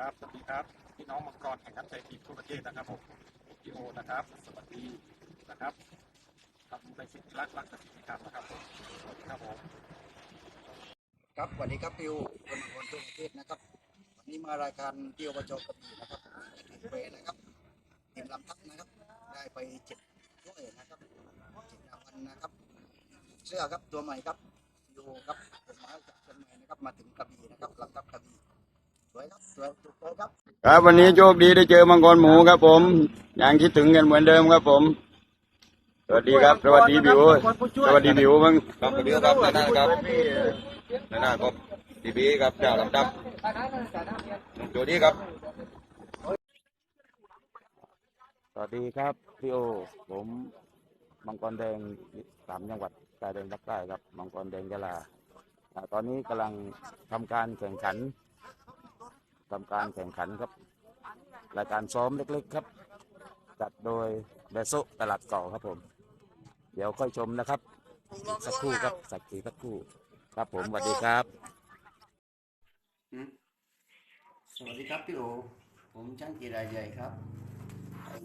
ครับ สวัสดีครับ พี่น้องมังกรแข่งขันใจทีมทั่วประเทศนะครับผมพี่โอนะครับ สวัสดีนะครับทำในสิ่งที่รักรักในสิ่งที่ทำนะครับผมสวัสดีครับผมครับสวัสดีครับพิวคนบนทั่วประเทศนะครับ วันนี้มารายการที่อบจกระบี่นะครับทีมเวนะครับทีมลำทัพนะครับ ได้ไปเจ็ดถ้วยนะครับเจ็ดรางวัลนะครับ เสื้อครับตัวใหม่ครับพิวครับผมมาจากเชียงใหม่นะครับมาถึงกระบี่นะครับลำทัพกระบี่สวยครับสวยถูกโต ครับครับวันนี้โชคดีได้เจอมังกรหมูครับผมยังคิดถึงกันเหมือนเดิมครับผม สวัสดีครับ สวัสดีบิวสวัสดีบิวมั้งครับสวัสดีครับนานาครับนานาครับดีบีครับเจ้าลำดับน้องโจดี้ครับ สวัสดีครับพี่โอ ผมมังกรแดงสามจังหวัดชายแดนภาคใต้ครับมังกรแดงยะลาอ่าตอนนี้กำลังทำการแข่งขัน ทำการแข่งขันครับ รายการซ้อมเล็กๆครับ จัดโดยเบโซตลาดเก่าครับผม เดี๋ยวค่อยชมนะครับ สักครู่ครับสักทีสักครู่ ครับผมสวัสดีครับสวัสดีครับพี่โอผมช่างกีรายใหญ่ครับ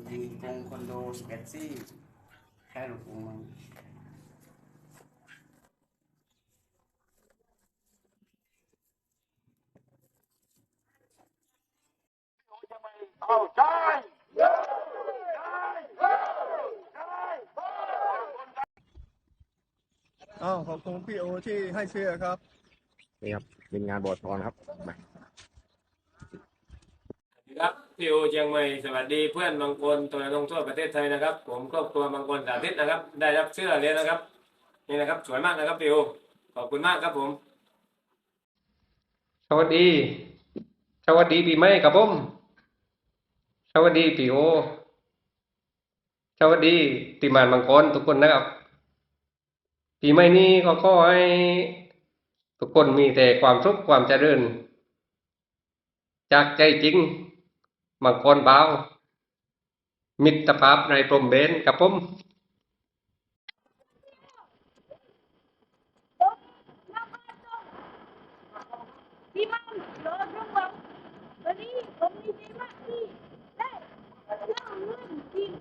ยิงกงคอนโดสเปซซี่แค่ลูกกง มันอ้าวขอบคุณพี่โอที่ให้เสื้อครับ นี่ครับทีมงานบอดทอนครับครับพี่โอเชียงใหม่สวัสดีเพื่อนบางคนตัวลงทั่วประเทศไทยนะครับ ผมครอบครัวบางคนสาธิตนะครับ ได้รับเสื้อเลยนะครับ นี่นะครับสวยมากนะครับพี่โอขอบคุณมากครับผม สวัสดี สวัสดีปีใหม่ครับผม สวัสดีปีโอสวัสดีปีมานมังกรทุกคนนะครับ ปีใหม่นี้ก็ขอให้ทุกคนมีแต่ความสุขความเจริญ จากใจจริงมังกรเบามิตรภาพในพรมเบนครับผมพี่มัมรอช่วงหลังวันนี้ผมดีใจมากที่ได้เล่าเรื่องทีม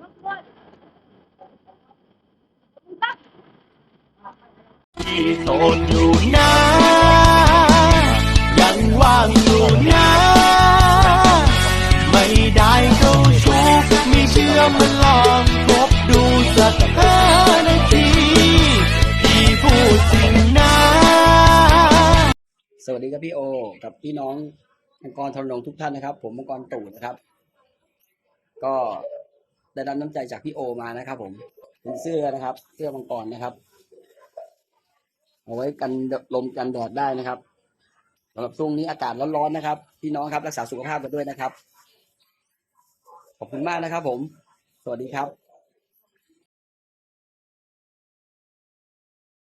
มังกรครับ ที่โสดอยู่นะยังว่างอยู่นะไม่ได้เจ้าชู้ม่เชื่อมันลองคบดูสักห้านาทีพี่พูดจริงนะ สวัสดีครับพี่โอ กับพี่น้องมังกรทรนงทุกท่านนะครับ ผมมังกรตู่นะครับ ก็ได้รับน้ำใจจากพี่โอมานะครับ ผมเป็นเสื้อนะครับ เสื้อมังกรนะครับ เอาไว้กันลมกันแดดได้นะครับสำหรับช่วงนี้อากาศร้อนๆนะครับ พี่น้องครับรักษาสุขภาพกันด้วยนะครับ ขอบคุณมากนะครับผม สวัสดีครับ